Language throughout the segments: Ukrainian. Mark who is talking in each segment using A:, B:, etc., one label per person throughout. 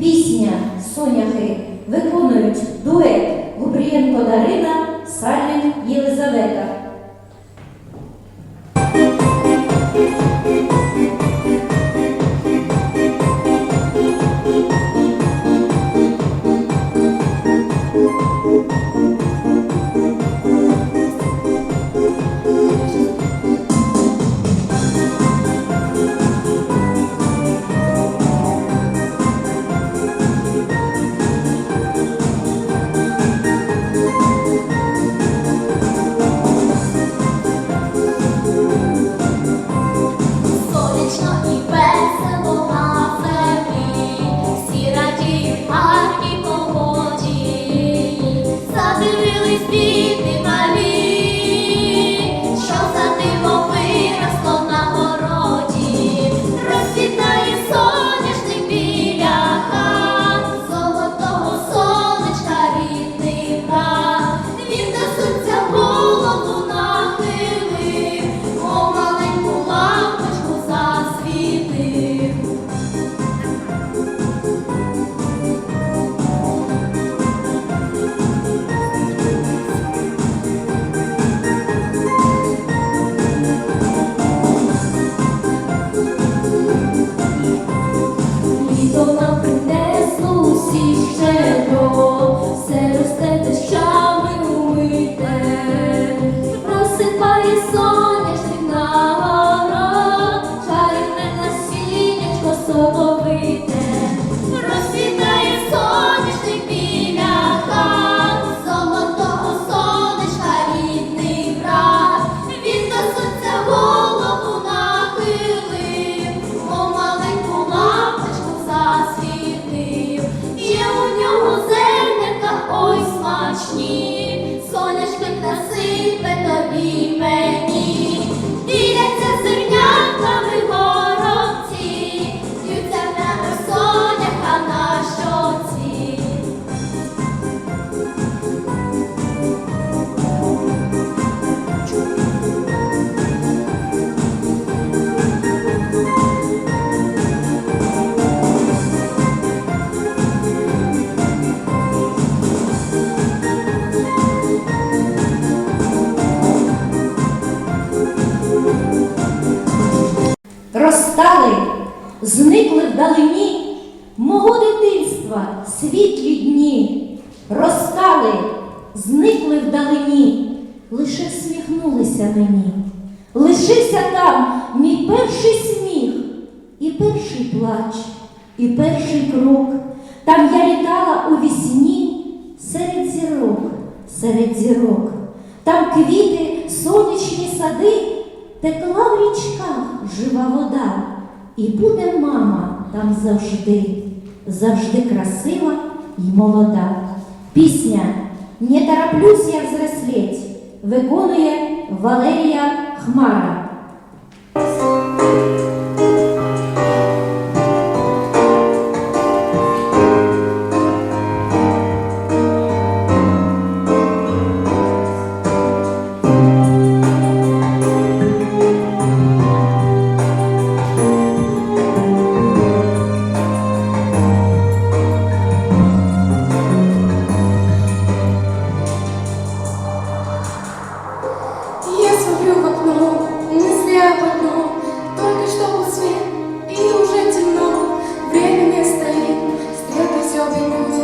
A: Пісня Соняхи виконують дует Губрієнко Дарина, Сальник Єлизавета. işte перший крок, там я літала у вісні серед зірок, серед зірок, там квіти, сонячні сади, текла в річках жива вода, і буде мама там завжди, завжди красива і молода. Пісня не тороплюсь я взрослеть, виконує Валерія Хмара.
B: Thank you.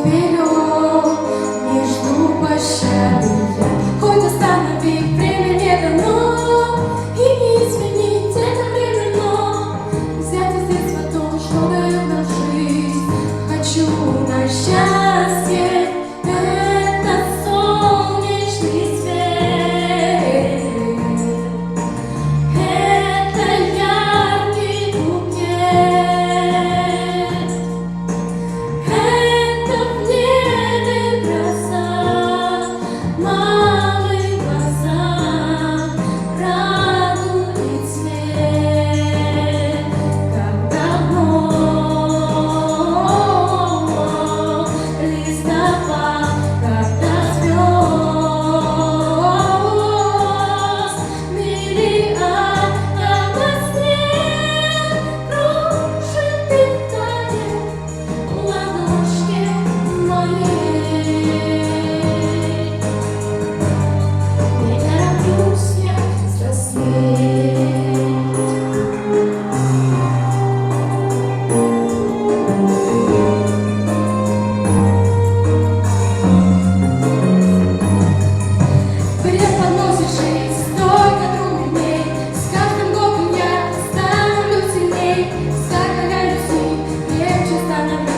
B: Sana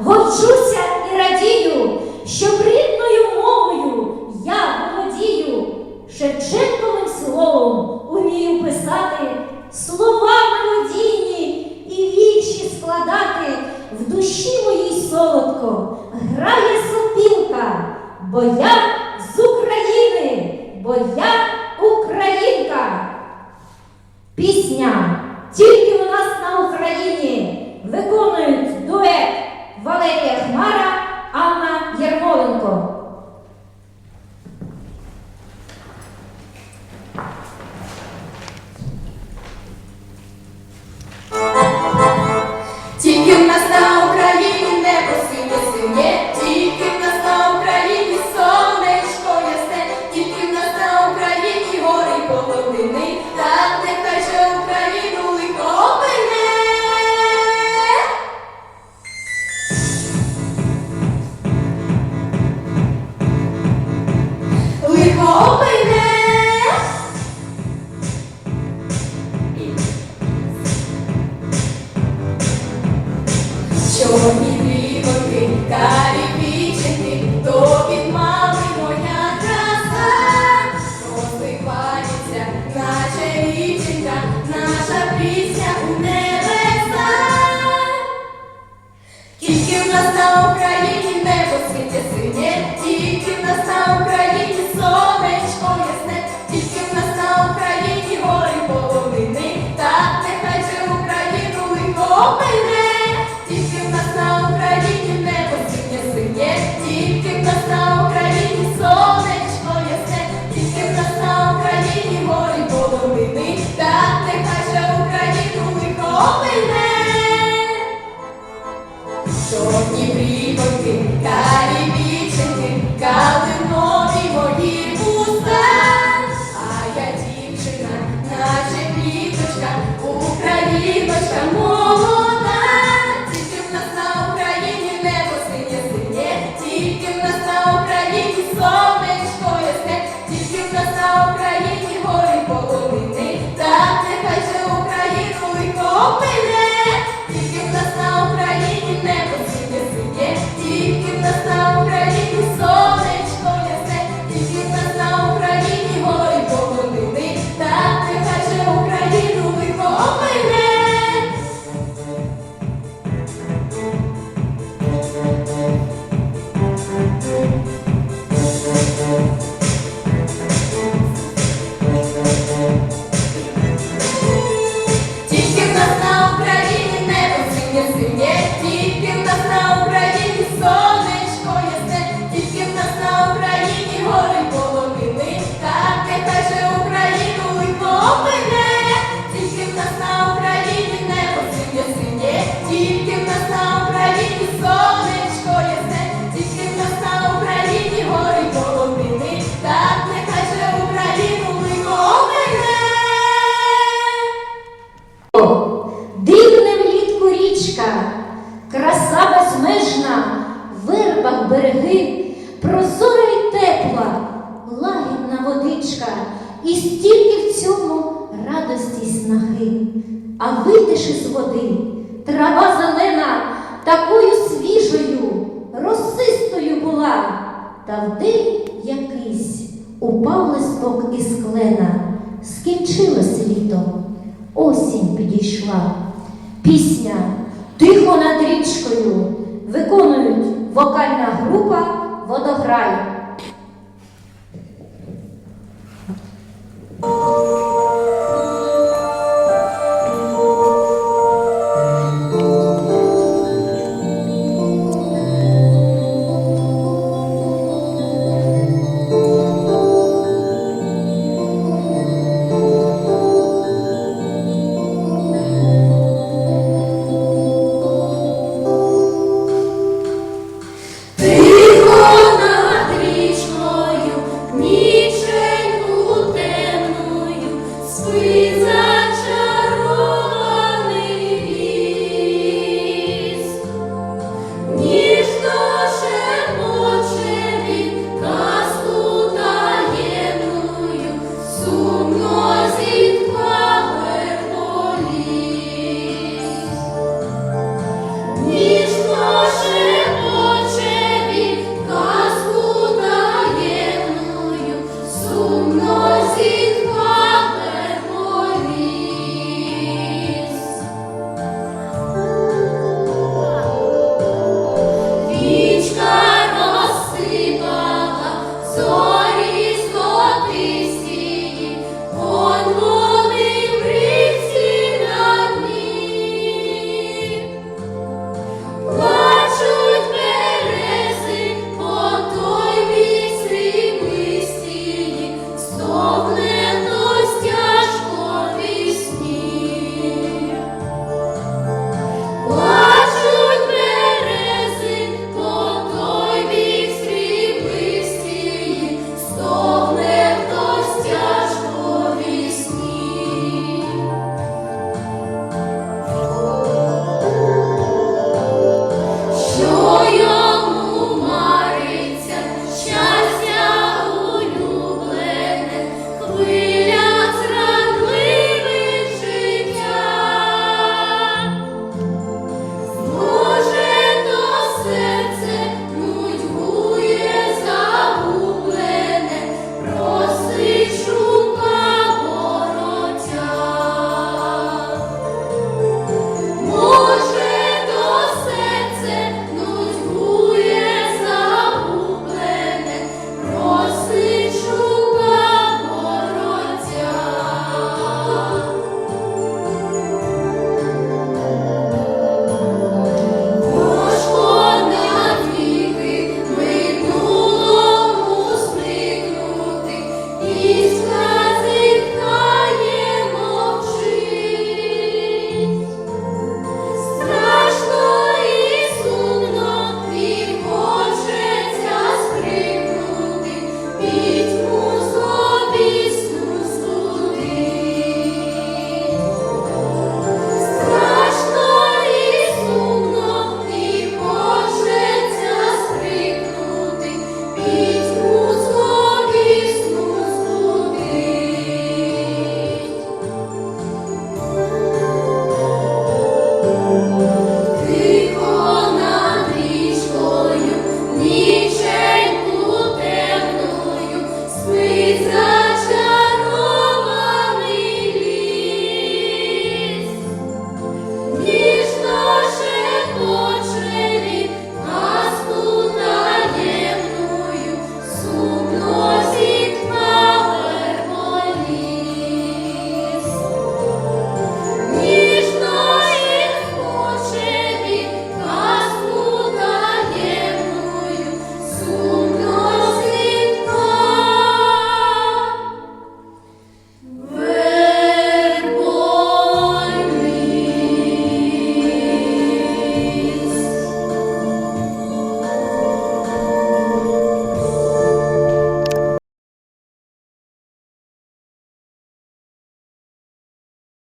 C: горчусь God. річка, краса безмежна, в вирбах береги, прозора й тепла, лагідна водичка, і стільки в цьому радості снаги, а вийдеш із води, трава зелена, такою свіжою, росистою була, та вдень якийсь упав листок із клена. Скінчилося літо, осінь підійшла. Пісня Тихо над річкою виконують вокальна група Водограй.